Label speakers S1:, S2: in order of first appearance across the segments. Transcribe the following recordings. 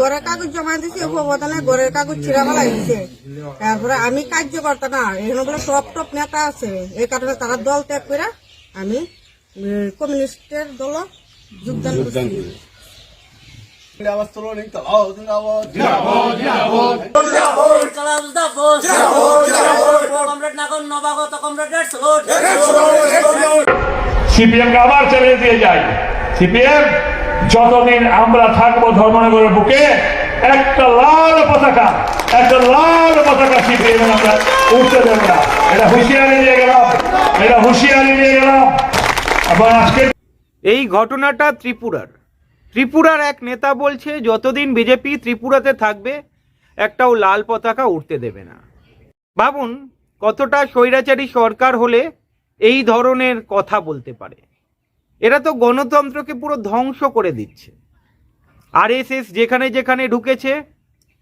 S1: ঘরের কাগজ জমা দিছি উপপ্রধানে ঘরের কাগজ ছিঁড়া ফেলা দিছে তারপরে আমি কার্য করতাম না এখানে বলে টপ টপ নেতা আছে। এই কারণে তারা দল ত্যাগ করে আমি কমিউনিস্টের দল যোগদান করছি।
S2: আওয়াজ তোলো নেই তো আওয়াজ আওয়াজ
S3: কালাম দা বস কমরেড নাগর নবাগত কমরেড
S4: সিপিএম কে আবার চ্যালেঞ্জ দিয়ে যাই সিপিএম যতদিন আমরা থাকব ধর্মনগরের বুকে, একটা লাল পতাকা, একটা লাল পতাকা সিপিএম আমরা, উঠতে দেব না। এটা হুঁশিয়ারি দিয়ে গেলাম, এটা হুঁশিয়ারি দিয়ে গেলাম। এবং আজকে
S5: এই ঘটনাটা ত্রিপুরার। ত্রিপুরার এক নেতা বলছে, যতদিন বিজেপি ত্রিপুরাতে থাকবে, একটাও লাল পতাকা উঠতে দেবে না। ভাবুন, কতটা স্বৈরাচারী সরকার হলে এই ধরনের কথা বলতে পারে। এরা তো গণতন্ত্রকে পুরো ধ্বংস করে দিচ্ছে। আরএসএস যেখানে যেখানে ঢুকেছে,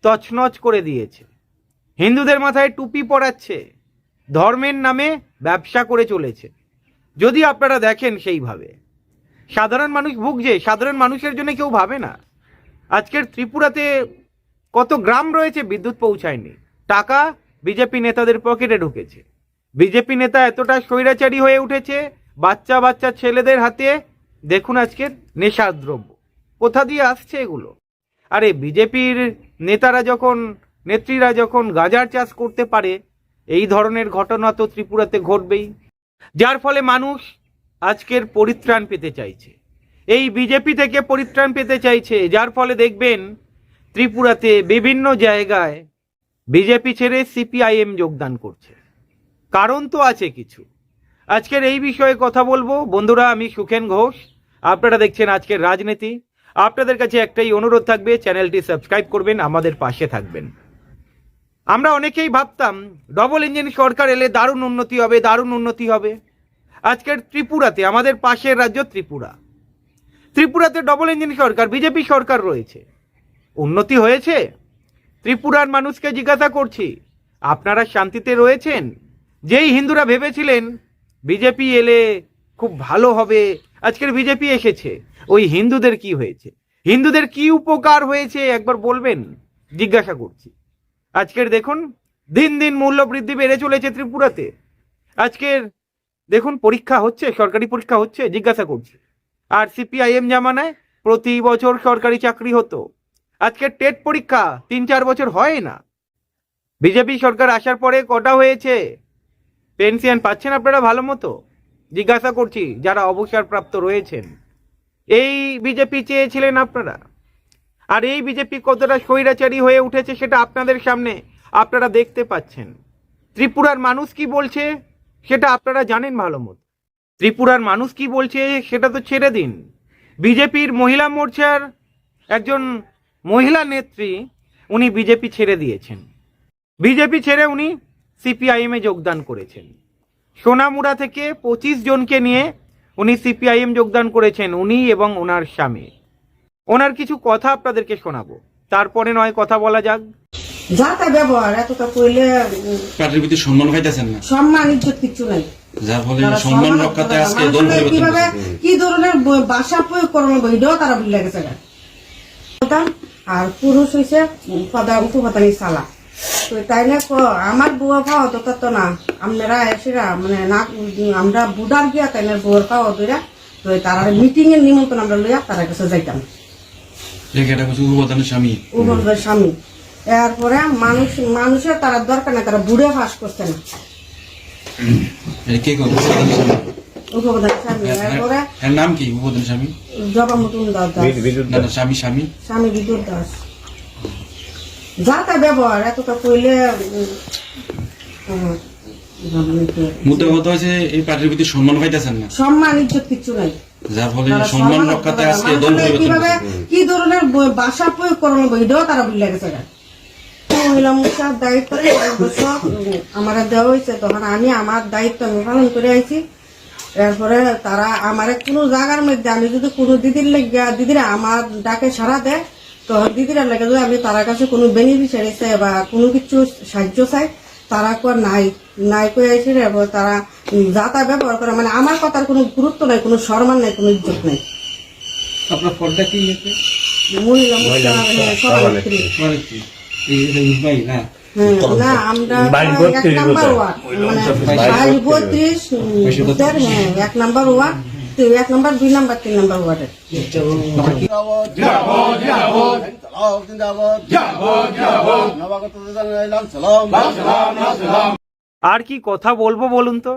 S5: তছনছ করে দিয়েছে। হিন্দুদের মাথায় টুপি পরাচ্ছে, ধর্মের নামে ব্যবসা করে চলেছে। যদি আপনারা দেখেন সেইভাবে, সাধারণ মানুষ ভুগছে, সাধারণ মানুষের জন্য কেউ ভাবে না। আজকের ত্রিপুরাতে কত গ্রাম রয়েছে বিদ্যুৎ পৌঁছায়নি। টাকা বিজেপি নেতাদের পকেটে ঢুকেছে। বিজেপি নেতা এতটা স্বৈরাচারী হয়ে উঠেছে বাচ্চা বাচ্চা ছেলেদের হাতে দেখুন আজকের নেশার দ্রব্য কোথা দিয়ে আসছে এগুলো? আরে বিজেপির নেতারা যখন, নেত্রীরা যখন গাজার চাষ করতে পারে, এই ধরনের ঘটনা তো ত্রিপুরাতে ঘটবেই। যার ফলে মানুষ আজকের পরিত্রাণ পেতে চাইছে। এই বিজেপি থেকে পরিত্রাণ পেতে চাইছে, যার ফলে দেখবেন ত্রিপুরাতে বিভিন্ন জায়গায় বিজেপি ছেড়ে সিপিআইএম যোগদান করছে। কারণ তো আছে কিছু। আজকের এই বিষয়ে কথা বলব। বন্ধুরা, আমি সুখেন ঘোষ। আপনারা দেখছেন আজকের রাজনীতি। আপনাদের কাছে একটাই অনুরোধ থাকবে, চ্যানেলটি সাবস্ক্রাইব করবেন, আমাদের পাশে থাকবেন। আমরা অনেকেই ভাবতাম ডবল ইঞ্জিন সরকার এলে দারুণ উন্নতি হবে, দারুণ উন্নতি হবে। আজকের ত্রিপুরাতে, আমাদের পাশের রাজ্য ত্রিপুরা। ত্রিপুরাতে ডবল ইঞ্জিন সরকার, বিজেপি সরকার রয়েছে। উন্নতি হয়েছে? ত্রিপুরার মানুষকে জিজ্ঞাসা করছি, আপনারা শান্তিতে রয়েছেন? যেই হিন্দুরা ভেবেছিলেন বিজেপি এলে খুব ভালো হবে। আজকের বিজেপি এসেছে। ওই হিন্দুদের কি হয়েছে? হিন্দুদের কি উপকার হয়েছে? একবার বলবেন, জিজ্ঞাসা করছি। আজকের দেখুন, দিন দিন মূল্য বৃদ্ধি বেড়ে চলেছে ত্রিপুরাতে। আজকের দেখুন, পরীক্ষা হচ্ছে, সরকারি পরীক্ষা হচ্ছে, জিজ্ঞাসা করছি। আর সিপিআইএম জামানায় প্রতি বছর সরকারি চাকরি হতো। আজকের টেট পরীক্ষা তিন চার বছর হয় না। বিজেপি সরকার আসার পরে কটা হয়েছে? পেনশন পাচ্ছেন আপনারা ভালো মতো? জিজ্ঞাসা করছি, যারা অবসরপ্রাপ্ত রয়েছেন। এই বিজেপি চেয়েছিলেন আপনারা? আর এই বিজেপি কতটা স্বৈরাচারী হয়ে উঠেছে সেটা আপনাদের সামনে আপনারা দেখতে পাচ্ছেন। ত্রিপুরার মানুষ কি বলছে সেটা আপনারা জানেন ভালো মতো। ত্রিপুরার মানুষ কি বলছে সেটা তো ছেড়ে দিন। বিজেপির মহিলা মোর্চার একজন মহিলা নেত্রী উনি বিজেপি ছেড়ে দিয়েছেন। বিজেপি ছেড়ে উনি সিপিআইএমে যোগদান করেছেন। সোনামুড়া থেকে পঁচিশ জনকে নিয়ে উনি সিপিআইএম যোগদান করেছেন উনি এবং ওনার স্বামী। ওনার কিছু কথা আপনাদেরকে শোনাবো। তারপরে নয় কথা বলা যাক।
S1: যা তা ব্যবহার এতটা কইলে
S6: পার্টির প্রতি সম্মান পাইতেছেন না।
S1: সম্মান ইজ্জত কিচ্ছু নাই।
S6: যার ফলে সম্মান রক্ষাতে আজকে দল
S1: কীভাবে কি ধরনের ভাষা প্রয়োগ তারা ভুলে গেছে। আর পুরুষ হয়েছে প্রধান উপপ্রধানী সালা। তো তাই না আমার বুয়া তো তত না। আপনারা এসেরা মানে না আমরা বুডার গিয়া তাই না বুয়ার দইরা তো তারা মিটিং এর নিমন্ত্রণ আমরা লইয়া তারা কাছে যাইতাম।
S6: স্বামী।
S1: স্বামী। এরপরে মানুষ মানুষের তারা দরকার নাই তারা বুড়ে ফাঁস করছে না।
S6: নাম কি? স্বামী?
S1: জবা মতন দাস।
S6: না না স্বামী স্বামী।
S1: স্বামী বিদ্যুৎ দাস। যা তা ব্যবহার এতটা কইলে
S6: মুদ্রা কথা হয়েছে এই পার্টির প্রতি সম্মান পাইতেছেন না।
S1: সম্মান ইজ্জত কিচ্ছু নাই।
S6: যার ফলে সম্মান রক্ষাতে আজকে দল
S1: কীভাবে কি ধরনের ভাষা প্রয়োগ এটাও তারা ভুলে গেছে মহিলা মোর্চার দায়িত্ব আমার দেওয়া হয়েছে তখন আমি আমার দায়িত্ব আমি পালন করে আইছি। এরপরে তারা আমার কোনো জায়গার মধ্যে আমি যদি কোনো দিদির লেগে দিদিরা আমার ডাকে সারা দেয় তো দিদিরা লেগে যদি আমি তার কাছে কোনো বেনিফিশিয়ারি চাই বা কোনো কিছু সাহায্য চাই তারা কয় নাই নাই কয়ে আইসি এরপর তারা যা তা ব্যবহার করে মানে আমার কথার কোনো গুরুত্ব নাই কোনো সম্মান নাই কোনো ইজ্জত নাই।
S2: আপনার ফলটা কি
S1: মহিলা না আমরা এক নাম্বার ওয়ার্ড মানে হ্যাঁ এক নাম্বার ওয়ার্ড। এক নাম্বার দুই নাম্বার তিন নাম্বার ওয়ার্ডের।
S5: আর কি কথা বলব বলুন তো?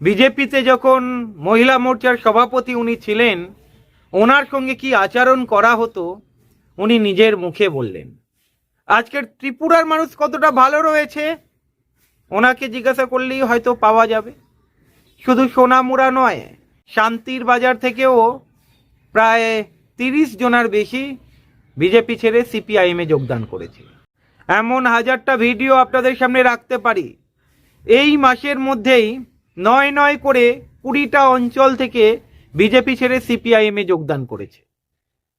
S5: বিজেপিতে যখন মহিলা মোর্চার সভাপতি উনি ছিলেন ওনার সঙ্গে কি আচরণ করা হতো উনি নিজের মুখে বললেন। আজকের ত্রিপুরার মানুষ কতটা ভালো রয়েছে ওনাকে জিজ্ঞাসা করলেই হয়তো পাওয়া যাবে। শুধু সোনামুড়া নয় শান্তির বাজার থেকেও প্রায় তিরিশ জনার বেশি বিজেপি ছেড়ে সিপিআইএমে যোগদান করেছে। এমন হাজারটা ভিডিও আপনাদের সামনে রাখতে পারি। এই মাসের মধ্যেই নয় নয় করে কুড়িটা অঞ্চল থেকে বিজেপি ছেড়ে সিপিআইএমে যোগদান করেছে।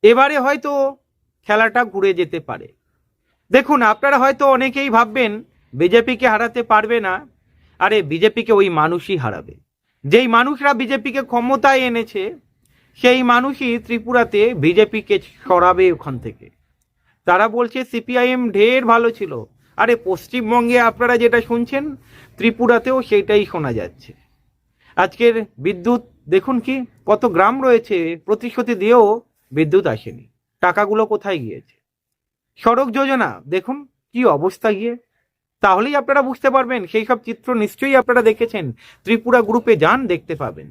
S5: এবারে হয়তো খেলাটা ঘুরে যেতে পারে। দেখুন, আপনারা হয়তো অনেকেই ভাববেন, বিজেপিকে হারাতে পারবে না। আরে, বিজেপিকে ওই মানুষই হারাবে। যেই মানুষরা বিজেপিকে ক্ষমতায় এনেছে, সেই মানুষই ত্রিপুরাতে বিজেপিকে সরাবে ওখান থেকে। তারা বলছে, সিপিআইএম ঢের ভালো ছিল। আরে, পশ্চিমবঙ্গে আপনারা যেটা শুনছেন, ত্রিপুরাতেও সেটাই শোনা যাচ্ছে। আজকের বিদ্যুৎ, দেখুন কি, কত গ্রাম রয়েছে, প্রতিশ্রুতি দিয়েও বিদ্যুৎ আসেনি। টাকাগুলো কোথায় গিয়েছে? সড়ক যোজনা, দেখুন কি অবস্থা গিয়ে। তাহলেই আপনারা বুঝতে পারবেন, সেই সব চিত্র নিশ্চয়ই আপনারা দেখেছেন। ত্রিপুরা গ্রুপে যান, দেখতে পাবেন।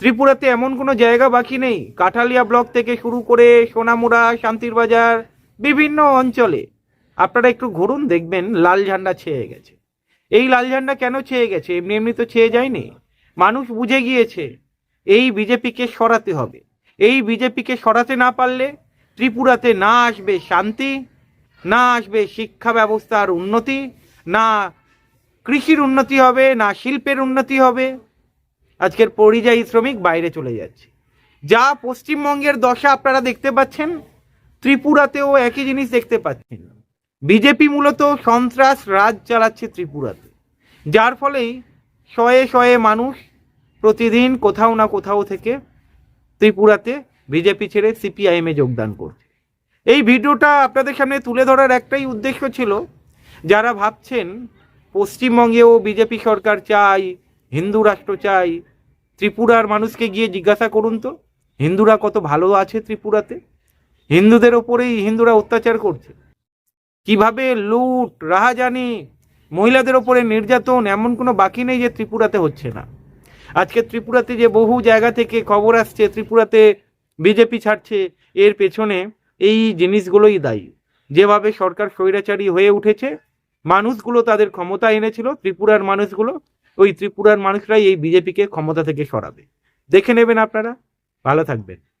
S5: ত্রিপুরাতে এমন কোনো জায়গা বাকি নেই। কাঠালিয়া ব্লক থেকে শুরু করে সোনামুড়া, শান্তির বাজার, বিভিন্ন অঞ্চলে। আপনারা একটু ঘুরুন, দেখবেন লাল ঝান্ডা ছেয়ে গেছে। এই লাল ঝান্ডা কেন ছেয়ে গেছে? এমনি এমনি তো ছেয়ে যায়নি। মানুষ বুঝে গিয়েছে, এই বিজেপিকে সরাতে হবে। এই বিজেপিকে সরাতে না পারলে ত্রিপুরাতে না আসবে শান্তি, না আসবে শিক্ষা ব্যবস্থার উন্নতি না কৃষির উন্নতি হবে, না শিল্পের উন্নতি হবে। আজকের পরিযায়ী শ্রমিক বাইরে চলে যাচ্ছে। যা পশ্চিমবঙ্গের দশা আপনারা দেখতে পাচ্ছেন, ত্রিপুরাতেও একই জিনিস দেখতে পাচ্ছেন। বিজেপি মূলত সন্ত্রাস রাজ চালাচ্ছে ত্রিপুরাতে। যার ফলেই শয়ে শয়ে মানুষ প্রতিদিন কোথাও না কোথাও থেকে ত্রিপুরাতে বিজেপি ছেড়ে সিপিআইএমে যোগদান করছে। এই ভিডিওটা আপনাদের সামনে তুলে ধরার একটাই উদ্দেশ্য ছিল যারা ভাবছেন পশ্চিমবঙ্গেও বিজেপি সরকার চাই, হিন্দু রাষ্ট্র চাই, ত্রিপুরার মানুষকে গিয়ে জিজ্ঞাসা করুন তো, হিন্দুরা কত ভালো আছে ত্রিপুরাতে? হিন্দুদের ওপরেই হিন্দুরা অত্যাচার করছে। কীভাবে লুট, রাহাজানি, মহিলাদের ওপরে নির্যাতন এমন কোনো বাকি নেই যে ত্রিপুরাতে হচ্ছে না। আজকে ত্রিপুরাতে যে বহু জায়গা থেকে খবর আসছে, ত্রিপুরাতে বিজেপি ছাড়ছে, এর পেছনে এই জিনিসগুলোই দায়ী। যেভাবে সরকার স্বৈরাচারী হয়ে উঠেছে, মানুষগুলো তাদের ক্ষমতা এনেছিল, ত্রিপুরার মানুষগুলো, ওই ত্রিপুরার মানুষরাই এই বিজেপিকে ক্ষমতা থেকে সরাবে। দেখে নেবেন আপনারা। ভালো থাকবেন।